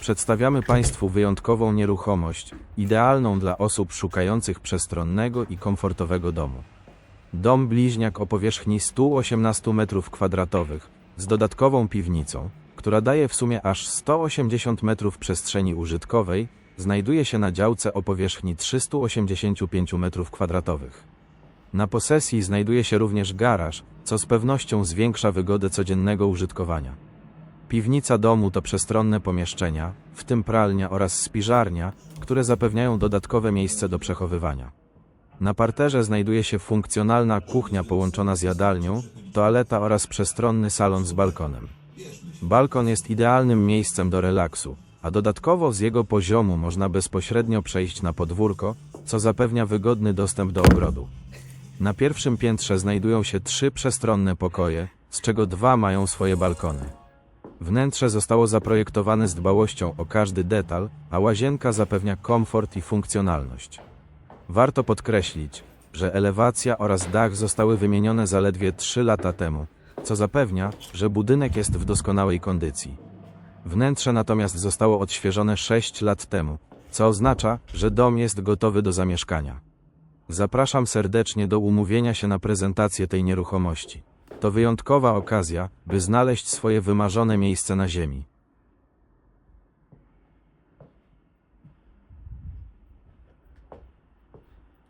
Przedstawiamy Państwu wyjątkową nieruchomość, idealną dla osób szukających przestronnego i komfortowego domu. Dom bliźniak o powierzchni 118 m2 z dodatkową piwnicą, która daje w sumie aż 180 metrów przestrzeni użytkowej, znajduje się na działce o powierzchni 385 m2. Na posesji znajduje się również garaż, co z pewnością zwiększa wygodę codziennego użytkowania. Piwnica domu to przestronne pomieszczenia, w tym pralnia oraz spiżarnia, które zapewniają dodatkowe miejsce do przechowywania. Na parterze znajduje się funkcjonalna kuchnia połączona z jadalnią, toaleta oraz przestronny salon z balkonem. Balkon jest idealnym miejscem do relaksu, a dodatkowo z jego poziomu można bezpośrednio przejść na podwórko, co zapewnia wygodny dostęp do ogrodu. Na pierwszym piętrze znajdują się trzy przestronne pokoje, z czego dwa mają swoje balkony. Wnętrze zostało zaprojektowane z dbałością o każdy detal, a łazienka zapewnia komfort i funkcjonalność. Warto podkreślić, że elewacja oraz dach zostały wymienione zaledwie 3 lata temu, co zapewnia, że budynek jest w doskonałej kondycji. Wnętrze natomiast zostało odświeżone 6 lat temu, co oznacza, że dom jest gotowy do zamieszkania. Zapraszam serdecznie do umówienia się na prezentację tej nieruchomości. To wyjątkowa okazja, by znaleźć swoje wymarzone miejsce na ziemi.